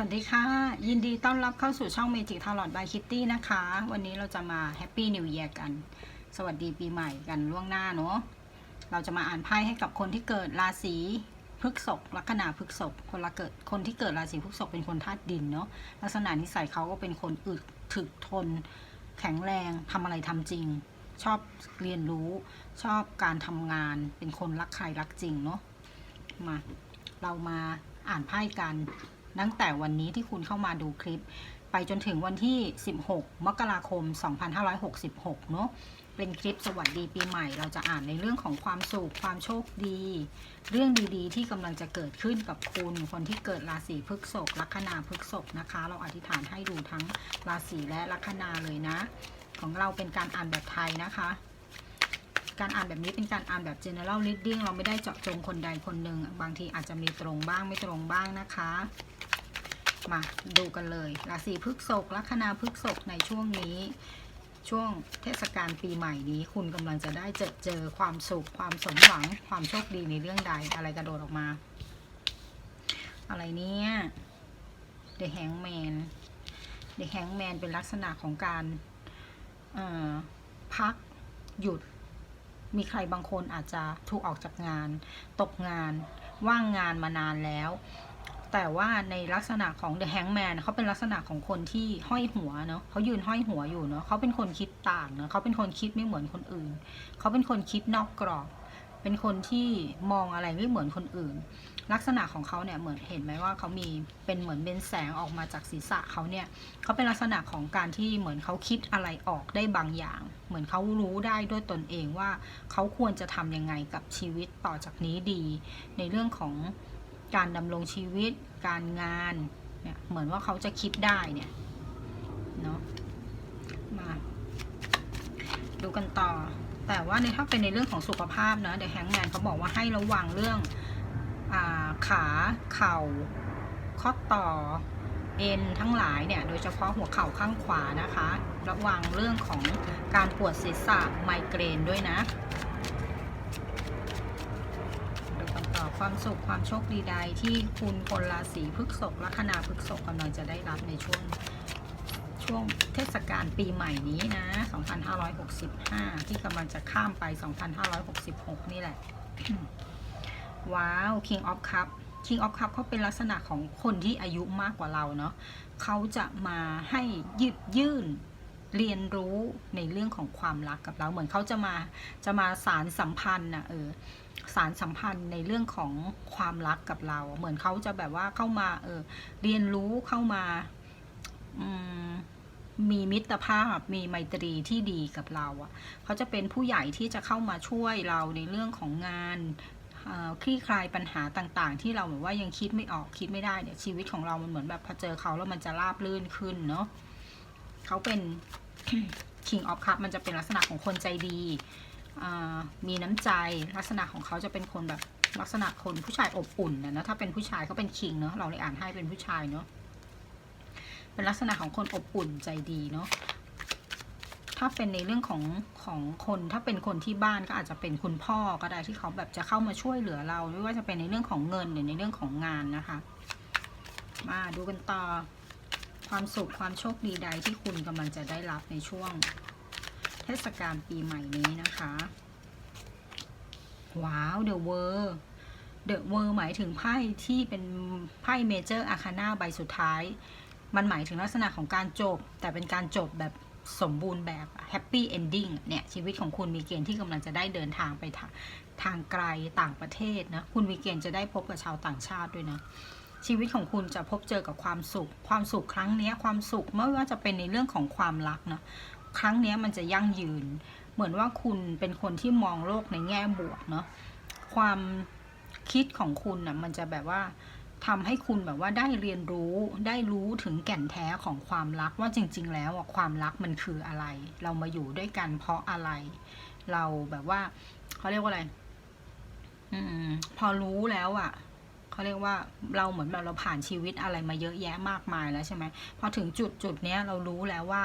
สวัสดีค่ะ ยินดีต้อนรับเข้าสู่ช่อง Magic Talent by Kitty นะคะ วันนี้เราจะมา Happy New Year กัน สวัสดีปีใหม่กันล่วงหน้าเนาะเราจะมาอ่านไพ่ให้กับคนที่เกิดราศีพฤกษภลัคนาพฤกษภคนละเกิดคนที่เกิดราศีพฤกษภเป็นคนธาตุดินเนาะลักษณะนิสัยเขาก็เป็นคนอึดถึกทน แข็งแรงทำอะไรทำจริง ชอบเรียนรู้ชอบการทำงานเป็นคนรักใครรักจริงเนาะมาเรามาอ่านไพ่กัน ตั้งแต่วันนี้ที่คุณเข้ามาดูคลิป ไปจนถึงวันที่ 16 มกราคม 2566 เนอะเป็นคลิปสวัสดีปีใหม่ เราจะอ่านในเรื่องของความสุขความโชคดี เรื่องดีๆ ที่กำลังจะเกิดขึ้นกับคุณคนที่เกิดราศีพฤษภลัคนาพฤษภนะคะ เราอธิษฐานให้ดูทั้งราศีและลัคนาเลยนะ ของเราเป็นการอ่านแบบไทยนะคะ การอ่านแบบนี้เป็นการอ่านแบบ general reading เราไม่ได้เจาะจงคนใดคนหนึ่งบางทีอาจจะมีตรงบ้างไม่ตรงบ้างนะคะ มาดูกันเลยราศีพฤษภลัคนาพฤษภในช่วงนี้ ช่วงเทศกาลปีใหม่นี้ คุณกำลังจะได้เจอเจอความสุข ความสมหวัง ความโชคดีในเรื่องใดอะไรกระโดดออกมา อะไรเนี่ย The Hangman The Hangman เป็นลักษณะของการพักหยุดมีใครบางคนอาจจะถูกออกจากงาน ตกงาน ว่างงานมานานแล้ว แต่ว่าในลักษณะของ The Hangman เขาเป็นลักษณะของคนที่ห้อยหัวเนาะเขายืนห้อยหัวอยู่เนาะเขาเป็นคนคิดต่างเนาะเขาเป็นคนคิดไม่เหมือนคนอื่น เขาเป็นคนคิดนอกกรอบ เป็นคนที่มองอะไรไม่เหมือนคนอื่น ลักษณะของเขาเนี่ยเหมือนเห็นไหมว่าเขามีเป็นเหมือนเป็นแสงออกมาจากศีรษะเขาเนี่ยเขาเป็นลักษณะของการที่เหมือนเขาคิดอะไรออกได้บางอย่าง เหมือนเขารู้ได้ด้วยตนเองว่าเขาควรจะทำยังไงกับชีวิตต่อจากนี้ดี ในเรื่องของ การดำรงชีวิต การงานเนี่ยเหมือนว่าเขาจะคิดได้เนี่ยเนาะมาดูกันต่อ แต่ว่าในถ้าเป็นในเรื่องของสุขภาพนะเด e h แฮงแมนเขาบอกว่าให้ระวังเรื่องอาขาเข่า ข้อต่อเอ็นทั้งหลายเนี่ย โดยเฉพาะหัวเข่าข้างขวานะคะ ระวังเรื่องของการปวดศีรษะไมเกรนด้วยนะ ดูกันต่อ ความสุขความโชคดีใดที่คุณคนราศีพฤกษภลัคนาพฤกษภกำลังจะได้รับในช่วงช่วงเทศกาลปีใหม่นี้นะ 2565 ที่กำลังจะข้ามไป 2566 นี่แหละ ว้าว King of Cup King of Cup เขาเป็นลักษณะของคนที่อายุมากกว่าเราเนาะเขาจะมาให้ยืดยื่น เรียนรู้ในเรื่องของความรักกับเราเหมือนเขาจะมาจะมาสารสัมพันธ์นะเออสารสัมพันธ์ในเรื่องของความรักกับเรา เหมือนเขาจะแบบว่าเข้ามาเออเรียนรู้เข้ามาอืมมีมิตรภาพมีไมตรีที่ดีกับเราอะเขาจะเป็นผู้ใหญ่ที่จะเข้ามาช่วยเราในเรื่องของงานคลี่คลายปัญหาต่างๆ ที่เราแบบว่ายังคิดไม่ออกคิดไม่ได้เนี่ยชีวิตของเรามันเหมือนแบบพอเจอเขาแล้วมันจะราบลื่นขึ้นเนาะ เขาเป็น King of Cup มันจะเป็นลักษณะของคนใจดี มีน้ำใจลักษณะของเขาจะเป็นคนแบบลักษณะคนผู้ชายอบอุ่นนะนะถ้าเป็นผู้ชายเขาเป็นคิงเนาะเราเลยอ่านให้เป็นผู้ชายเนาะเป็นลักษณะของคนอบอุ่นใจดีเนาะถ้าเป็นในเรื่องของของคนถ้าเป็นคนที่บ้านก็อาจจะเป็นคุณพ่อก็ได้ที่เขาแบบจะเข้ามาช่วยเหลือเราไม่ว่าจะเป็นในเรื่องของเงินหรือในเรื่องของงานนะคะ มาดูกันต่อ ความสุขความโชคดีใดที่คุณกำลังจะได้รับในช่วง เทศกาลปีใหม่นี้นะคะ ว้าว The World The World หมายถึงไพ่ที่เป็นไพ่เมเจอร์อาคา a าใบสุดท้าย มันหมายถึงลักษณะของการจบ แต่เป็นการจบแบบสมบูรณ์แบบแฮปปี้เอนดิ้งเนี่ย ชีวิตของคุณมีเกณฑ์ที่กำลังจะได้เดินทางไปทางทางไกลต่างประเทศนะ คุณมีเกณฑ์จะได้พบกับชาวต่างชาติด้วยนะ ชีวิตของคุณจะพบเจอกับความสุข ความสุขครั้งนี้ความสุขไม่ว่าจะเป็นในเรื่องของความรักนะครั้งนี้มันจะยั่งยืน เหมือนว่าคุณเป็นคนที่มองโลกในแง่บวกเนาะความคิดของคุณน่ะมันจะแบบว่าทำให้คุณแบบว่าได้เรียนรู้ได้รู้ถึงแก่นแท้ของความรักว่าจริง ๆ แล้วความรักมันคืออะไร เรามาอยู่ด้วยกันเพราะอะไร เราแบบว่าเขาเรียกว่าอะไรอืมพอรู้แล้วอะ เขาเรียกว่าเราเหมือนแบบเราผ่านชีวิตอะไรมาเยอะแยะมากมายแล้วใช่ไหมพอถึงจุดจุดเนี้ยเรารู้แล้วว่า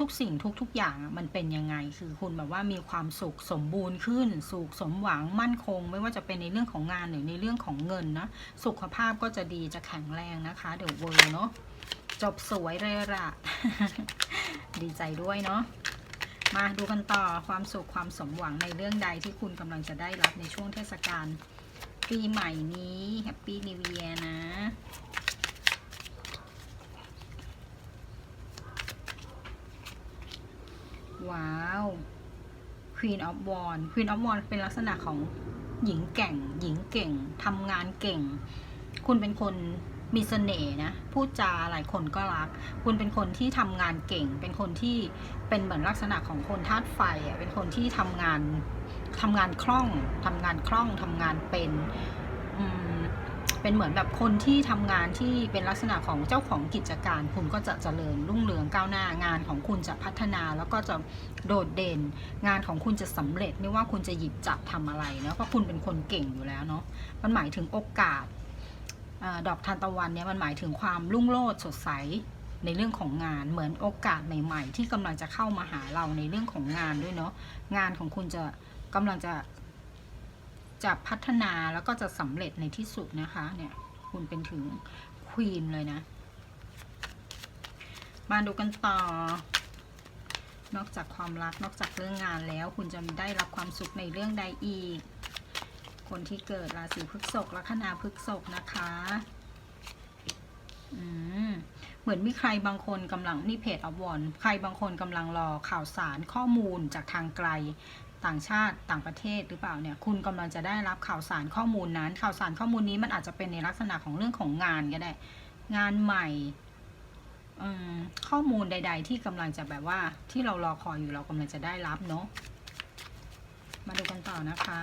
ทุกๆ สิ่งทุกๆ อย่างมันเป็นยังไง คือคุณแบบว่ามีความสุขสมบูรณ์ขึ้น สุขสมหวังมั่นคง ไม่ว่าจะเป็นในเรื่องของงานหรือในเรื่องของเงินนะ สุขภาพก็จะดีจะแข็งแรงนะคะ เดี๋ยวเวอร์เนาะ จบสวยเลยละดีใจด้วยเนาะ มาดูกันต่อความสุขความสมหวังในเรื่องใดที่คุณกำลังจะได้รับในช่วงเทศกาล ปีใหม่นี้แฮปปี้นิว e ย r นะ ว้าว Queen of w a n d Queen of w a n d เป็นลักษณะของหญิงแก่ง หญิงเก่งทำงานเก่ง คุณเป็นคนมีเสน่ห์นะ พูดจาหลายคนก็รัก คุณเป็นคนที่ทำงานเก่ง เป็นคนที่เป็นเหมือนลักษณะของคนธาตุไฟอะ เป็นคนที่ทำงาน ทำงานคล่องทำงานคล่องทำงานเป็นเป็นเหมือนแบบคนที่ทำงานที่เป็นลักษณะของเจ้าของกิจการ คุณก็จะเจริญรุ่งเรืองก้าวหน้างานของคุณจะพัฒนาแล้วก็จะโดดเด่น งานของคุณจะสำเร็จไม่ว่าคุณจะหยิบจับทำอะไรเนาะเพราะคุณเป็นคนเก่งอยู่แล้วเนาะมันหมายถึงโอกาสอดอกทานตะวันเนี่ยมันหมายถึงความรุ่งโรจน์สดใสในเรื่องของงานเหมือนโอกาสใหม่ ๆ ที่กำลังจะเข้ามาหาเราในเรื่องของงานด้วยเนาะงานของคุณจะ กำลังจะ จะพัฒนาแล้วก็จะสำเร็จในที่สุดนะคะ เนี่ย คุณเป็นถึงควีนเลยนะ มาดูกันต่อ นอกจากความรักนอกจากเรื่องงานแล้ว คุณจะได้รับความสุขในเรื่องใดอีก คนที่เกิดราศีพฤษภลัคนาพฤษภนะคะอืมเหมือนมีใครบางคนกำลังนี่เพจอวอนใครบางคนกำลังรอข่าวสารข้อมูลจากทางไกล ต่างชาติต่างประเทศหรือเปล่าเนี่ยคุณกำลังจะได้รับข่าวสารข้อมูลนั้น ข่าวสารข้อมูลนี้มันอาจจะเป็นในลักษณะของเรื่องของงานก็ได้ งานใหม่อข้อมูลใด ๆ ที่กำลังจะแบบว่าที่เรารอคอยอยู่เรากำลังจะได้รับเนาะมาดูกันต่อนะคะ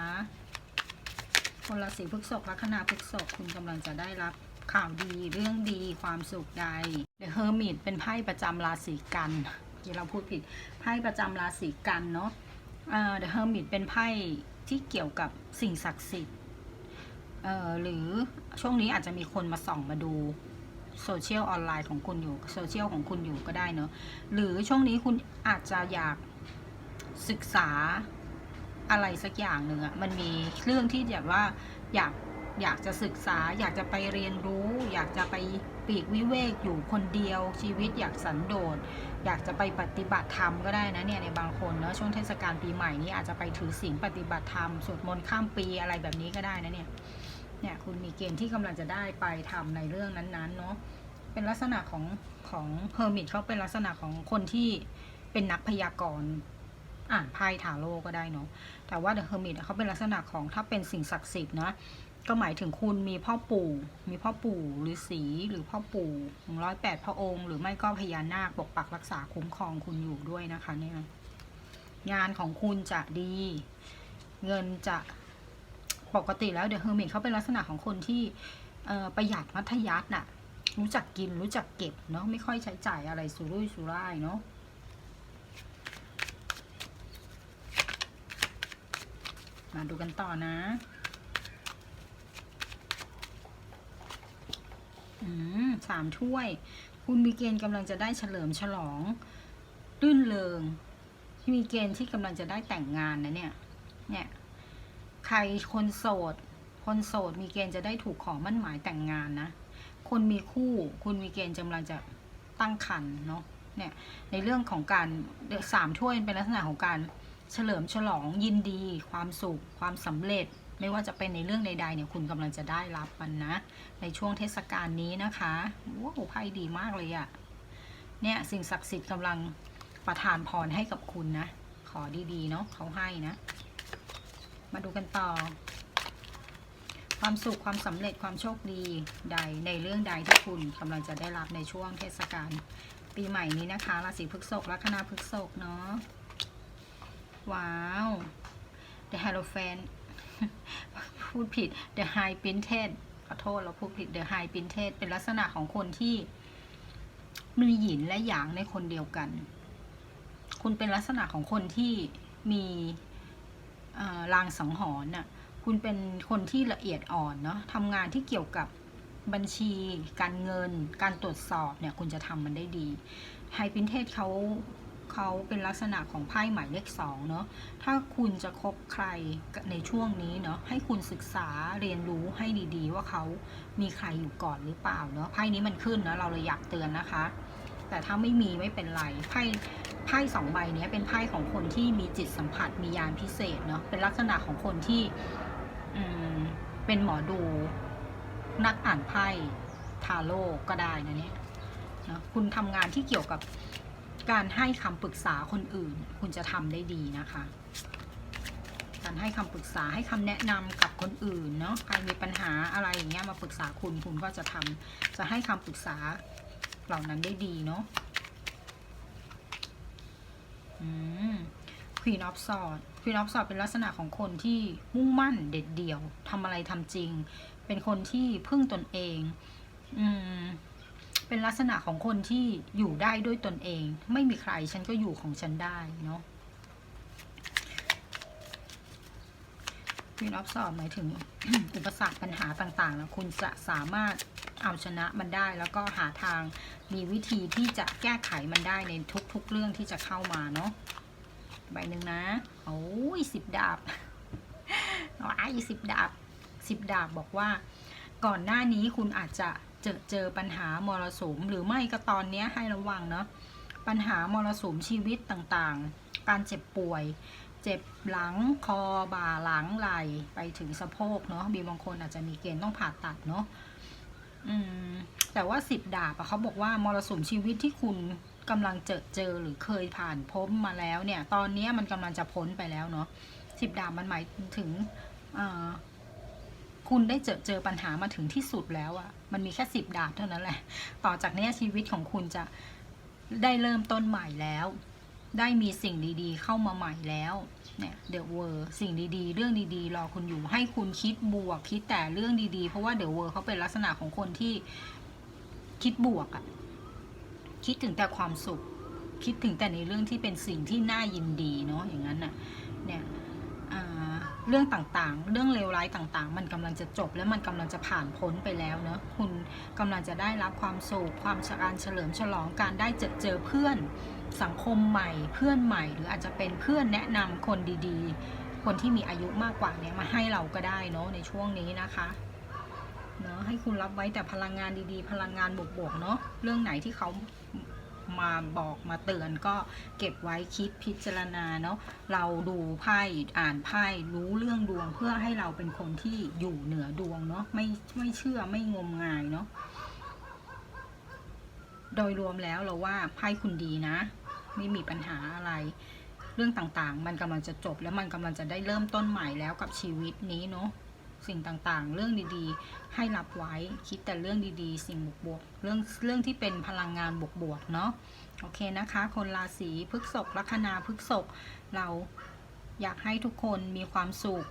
คนราศีพฤษภลัคนาพฤษภคุณกำลังจะได้รับข่าวดีเรื่องดีความสุขใด The Hermit เป็นไพ่ประจำราศีกันที่เราพูดผิดไพ่ประจำราศีกันเนาะ เอ่อ The Hermit เป็นไพ่ที่เกี่ยวกับสิ่งศักดิ์สิทธิ์หรือช่วงนี้อาจจะมีคนมาส่องมาดูโซเชียลออนไลน์ของคุณอยู่โซเชียลของคุณอยู่ก็ได้เนอะหรือช่วงนี้คุณอาจจะอยากศึกษาอะไรสักอย่างหนึ่งอะมันมีเรื่องที่แบบว่าอยาก อยากจะศึกษา อยากจะไปเรียนรู้ อยากจะไปปีกวิเวกอยู่คนเดียว ชีวิตอยากสันโดษ อยากจะไปปฏิบัติธรรมก็ได้นะเนี่ยในบางคนเนอะช่วงเทศกาลปีใหม่นี้อาจจะไปถือศีลปฏิบัติธรรมสวดมนต์ข้ามปีอะไรแบบนี้ก็ได้นะเนี่ยเนี่ยคุณมีเกณฑ์ที่กำลังจะได้ไปทำในเรื่องนั้นๆเนาะเป็นลักษณะของของเฮอร์มิตเขาเป็นลักษณะของคนที่เป็นนักพยากรณ์อ่านไพ่ทาโร่ก็ได้เนาะแต่ว่าเดอะเฮอร์มิตเขาเป็นลักษณะของถ้าเป็นสิ่งศักดิ์สิทธิ์นะ ก็หมายถึงคุณมีพ่อปู่ มีพ่อปู่หรือสีหรือพ่อปู่หนึ่งร้อยแปดพระองค์ หรือไม่ก็พญานาคปกปักรักษาคุ้มครองคุณอยู่ด้วยนะคะเนี่ยงานของคุณจะดี เงินจะปกติแล้วเดอะเฮอร์มิตเขาเป็นลักษณะของคนที่ประหยัดมัธยัสถ์น่ะ รู้จักกินรู้จักเก็บเนาะไม่ค่อยใช้จ่ายอะไรสุรุ่ยสุร่ายเนาะมาดูกันต่อนะ อืม สามถ้วย คุณมีเกณฑ์กำลังจะได้เฉลิมฉลองรื่นเริงที่มีเกณฑ์ที่กำลังจะได้แต่งงานนะเนี่ยเนี่ยใครคนโสด คนโสดมีเกณฑ์จะได้ถูกขอมั่นหมายแต่งงานนะ คนมีคู่ คุณมีเกณฑ์กำลังจะตั้งครรภ์เนาะเนี่ยในเรื่องของการสามถ้วยเป็นลักษณะของการเฉลิมฉลองยินดี ความสุข ความสำเร็จ ไม่ว่าจะเป็นในเรื่องใดๆเนี่ยคุณกำลังจะได้รับมันนะ ในช่วงเทศกาลนี้นะคะว้าวไพ่ดีมากเลยอะเนี่ยสิ่งศักดิ์สิทธิ์กำลังประทานพรให้กับคุณนะ ขอดีๆเนาะเขาให้นะ มาดูกันต่อ ความสุขความสำเร็จความโชคดีใดในเรื่องใดที่คุณกำลังจะได้รับในช่วงเทศกาลปีใหม่นี้นะคะราศีพฤษภลัคนาพฤษภเนาะว้าว The Hierophant พูดผิด The High Printed ขอโทษเราพูดผิด The High Printed เป็นลักษณะของคนที่มีหยินและหยางในคนเดียวกัน คุณเป็นลักษณะของคนที่มีเอ่อลางสังหรณ์น่ะ คุณเป็นคนที่ละเอียดอ่อนเนาะทำงานที่เกี่ยวกับบัญชี การเงิน การตรวจสอบเนี่ย คุณจะทำมันได้ดีไฮปินเทสเขา เขาเป็นลักษณะของไพ่หมายเลขสองเนาะ ถ้าคุณจะคบใครในช่วงนี้เนาะ ให้คุณศึกษาเรียนรู้ให้ดีๆ ว่าเขามีใครอยู่ก่อนหรือเปล่าเนาะ ไพ่นี้มันขึ้นเนาะ เราเลยอยากเตือนนะคะ แต่ถ้าไม่มีไม่เป็นไร ไพ่ไพ่สองใบเนี้ยเป็นไพ่ของคนที่มีจิตสัมผัสมียานพิเศษเนาะ เป็นลักษณะของคนที่อืมเป็นหมอดู นักอ่านไพ่ทาโร่ก็ได้นะเนี่ยนะคุณทำงานที่เกี่ยวกับ การให้คำปรึกษาคนอื่น คุณจะทำได้ดีนะคะ การให้คำปรึกษาให้คำแนะนำกับคนอื่นเนาะใครมีปัญหาอะไรอย่างเงี้ยมาปรึกษาคุณคุณก็จะทำจะให้คำปรึกษาเหล่านั้นได้ดีเนาะอืม Queen of Swords Queen of Swords เป็นลักษณะของคนที่มุ่งมั่นเด็ดเดี่ยวทำอะไรทำจริง เป็นคนที่พึ่งตนเอง อืม เป็นลักษณะของคนที่อยู่ได้ด้วยตนเอง ไม่มีใครฉันก็อยู่ของฉันได้เนาะ Queen of Swords หมายถึงอุปสรรคปัญหาต่างๆแล้วคุณจะสามารถเอาชนะมันได้ แล้วก็หาทางมีวิธีที่จะแก้ไขมันได้ในทุกๆเรื่องที่จะเข้ามาเนาะใบหนึ่งนะโอ้ยสิบดาบว้ายสิบดาบสิบดาบบอกว่า ก่อนหน้านี้คุณอาจจะ เจอเจอปัญหามรสุมหรือไม่ก็ตอนนี้ให้ระวังเนาะปัญหามรสุมชีวิตต่างๆ การเจ็บป่วย เจ็บหลังคอบ่าหลังไหล่ไปถึงสะโพกเนาะมีบางคนอาจจะมีเกณฑ์ต้องผ่าตัดเนาะอืมแต่ว่าสิบดาบเขาบอกว่ามรสุมชีวิตที่คุณกำลังเจอเจอหรือเคยผ่านพ้นมาแล้วเนี่ย ตอนนี้มันกำลังจะพ้นไปแล้วเนาะสิบดาบมันหมายถึงอ่า คุณได้เจอเจอปัญหามาถึงที่สุดแล้วอะมันมีแค่สิบดาบเท่านั้นแหละ ต่อจากนี้ชีวิตของคุณจะได้เริ่มต้นใหม่แล้ว ได้มีสิ่งดีๆ เข้ามาใหม่แล้วเนี่ยเดอะเวอร์สิ่งดีๆ เรื่องดีๆ รอคุณอยู่ให้คุณคิดบวก คิดแต่เรื่องดีๆ เพราะว่าเดอะเวอร์เขาเป็นลักษณะของคนที่คิดบวกอะคิดถึงแต่ความสุข คิดถึงแต่ในเรื่องที่เป็นสิ่งที่น่ายินดีเนาะอย่างนั้นน่ะเนี่ย เรื่องต่างๆ เรื่องเลวร้ายต่างๆ มันกำลังจะจบและมันกำลังจะผ่านพ้นไปแล้วเนาะคุณกำลังจะได้รับความสุขความการเฉลิมฉลองการได้เจอเจอเพื่อนสังคมใหม่เพื่อนใหม่ หรืออาจจะเป็นเพื่อนแนะนำคนดีๆ คนที่มีอายุมากกว่าเนี่ยมาให้เราก็ได้เนาะในช่วงนี้นะคะเนาะให้คุณรับไว้แต่พลังงานดีๆ พลังงานบวกๆเนาะเรื่องไหนที่เขา มาบอกมาเตือนก็เก็บไว้คิดพิจารณาเนาะเราดูไพ่อ่านไพ่รู้เรื่องดวงเพื่อให้เราเป็นคนที่อยู่เหนือดวงเนาะไม่ไม่เชื่อไม่งมงายเนาะโดยรวมแล้วเราว่าไพ่คุณดีนะ ไม่มีปัญหาอะไร เรื่องต่างๆ มันกำลังจะจบแล้วมันกำลังจะได้เริ่มต้นใหม่แล้วกับชีวิตนี้เนาะ สิ่งต่างๆ เรื่องดีๆ ให้รับไว้คิดแต่เรื่องดีๆ สิ่งบวกๆเรื่องเรื่องที่เป็นพลังงานบวกๆเนาะโอเคนะคะ คนราศีพฤษภลัคนาพฤษภเราอยากให้ทุกคนมีความสุข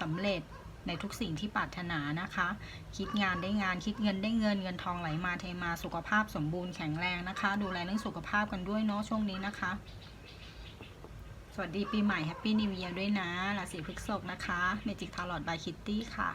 สำเร็จในทุกสิ่งที่ปรารถนานะคะ คิดงานได้งาน คิดเงินได้เงิน เงินทองไหลมาเทมา สุขภาพสมบูรณ์แข็งแรงนะคะ ดูแลเรื่องสุขภาพกันด้วยเนาะช่วงนี้นะคะ สวัสดีปีใหม่แฮปปี้นิว e ย r ด้วยนะราศีพฤษภนะคะเมจิกทาร์ลอดบายคิตตี้ค่ะ